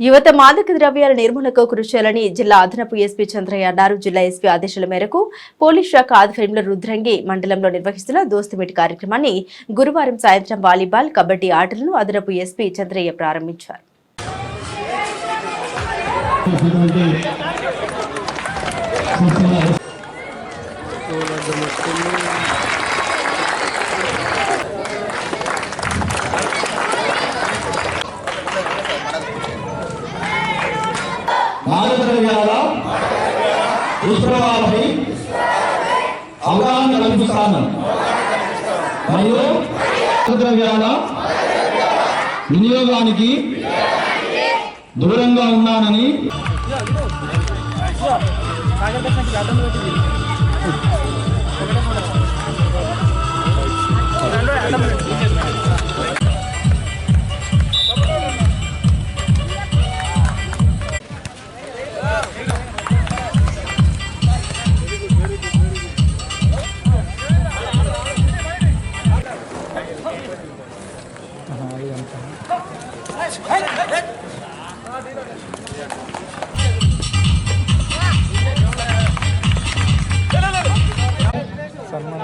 యువత మాదక ద్రవ్యాల నిర్మూలనకు కృషి చేయాలని జిల్లా అదనపు ఎస్పీ చంద్రయ్య అన్నారు. జిల్లా ఎస్పీ ఆదేశాల మేరకు పోలీస్ శాఖ ఆధ్వర్యంలో రుద్రంగి మండలంలో నిర్వహిస్తున్న దోస్తుమిటి కార్యక్రమాన్ని గురువారం సాయంత్రం వాలీబాల్ కబడ్డీ ఆటలను అదనపు ఎస్పీ చంద్రయ్య ప్రారంభించారు. మానద్రవ్యాల దుష్ప్రభావాలపై అవగాహన కల్పిస్తాను మరియు ద్రవ్యాల వినియోగానికి దూరంగా ఉన్నానని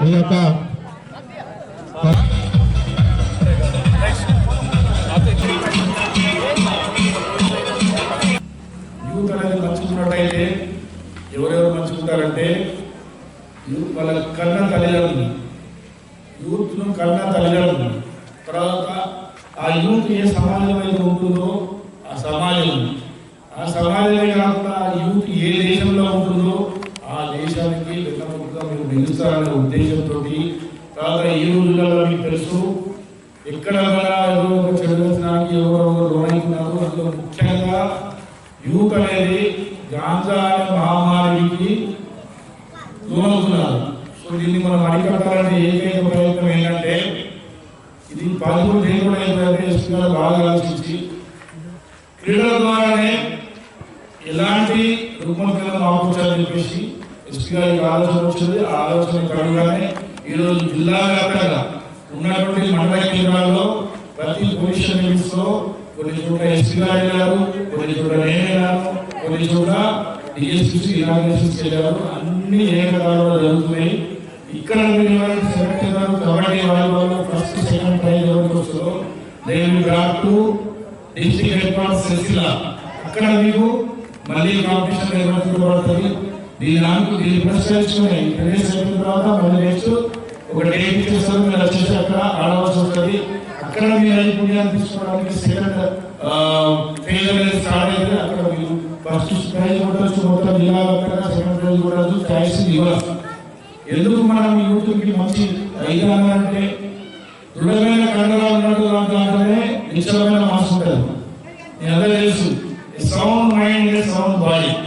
ఈ యొక్క యూత్ అనేది మంచుకున్నట్టయితే ఎవరెవరు మంచుకుంటారంటే యూత్ వాళ్ళ కన్న తల్లిదండ్రులు. యూత్ను కన్న తల్లిదండ్రులు. తర్వాత ఆ యూత్ ఏ సమాజం అయితే ఉంటుందో ఆ సమాజం ఆ సమాజమే కాకుండా ఆ యూత్ ఏ దేశంలో ఉంటుందో ఆ దేశానికి వెన్నముకగా మీరు నిలుస్తారనే ఉద్దేశంతో తర్వాత ఈ రోజులలో మీకు తెలుసు? ఎక్కడ ఎవరో ఒక ఎవరెవరు వ్యసనానికి ఎవరో అందులో ముఖ్యంగా యూత్ అనేది గాంజా అనే మహమ్మారికి దూరవుతున్నారు సో దీన్ని మనం అరికట్టాలనే ఏ ఇది పదమూడు దేశంలో ఏంటంటే ఎస్పీ గారు బాగా ఆలోచించి క్రీడల ద్వారానే ఎలాంటి రుగ్మతలను ఆపుకోవాలని చెప్పేసి ఎస్పీ గారికి ఆలోచన వచ్చింది. ఆ ఆలోచన కడుగానే ఈరోజు జిల్లా వ్యాప్తంగా ఉన్నటువంటి మండల కేంద్రాల్లో ప్రతి పొజిషన్లో కొన్ని చోట్ల ఎస్పీ గారు వెళ్ళారు కొన్ని చోట్ల నేను వెళ్ళాను కొన్ని చోట్ల డిఎస్పీ ఇనాగ్రేషన్స్ వెళ్ళారు అన్ని ఏకకాలంలో జరుగుతున్నాయి. ఇక్కడ మీరు సెలెక్ట్ అయ్యారు kabaddi volleyball first second prize ఎవరికి వస్తుందో నేను drop district headquarters Sircilla అక్కడ మీకు మళ్ళీ కాంపిటీషన్ నిర్వహించబడుతుంది దీని నాకు దీన్ని పురస్కరించుకుని ప్రవేశపెట్టిన తర్వాత మళ్ళీ నెక్స్ట్ ఒక డేట్ ఇచ్చేస్తారు మీరు వచ్చేసి అక్కడ ఆడవలసి వస్తుంది. అక్కడ మీ నైపుణ్యాన్ని తీసుకోవడానికి సెకండ్ ఫేజ్ అనేది స్టార్ట్ అయితే అక్కడ మీరు ఫస్ట్ ప్రైజ్ కొట్టచ్చు. మొత్తం జిల్లా వ్యాప్తంగా సెకండ్ ప్రైజ్ కొట్టచ్చు. ఛాయిస్ ఇవ్వాలి ఎందుకు మనం యూత్కి మంచి రైతాంగం అంటే దృఢమైన కండరాలు ఉన్నట్టు దాంట్లోనే నిశ్చలమైన మనసు ఉంటుంది. తెలుసు. Sound mind sound body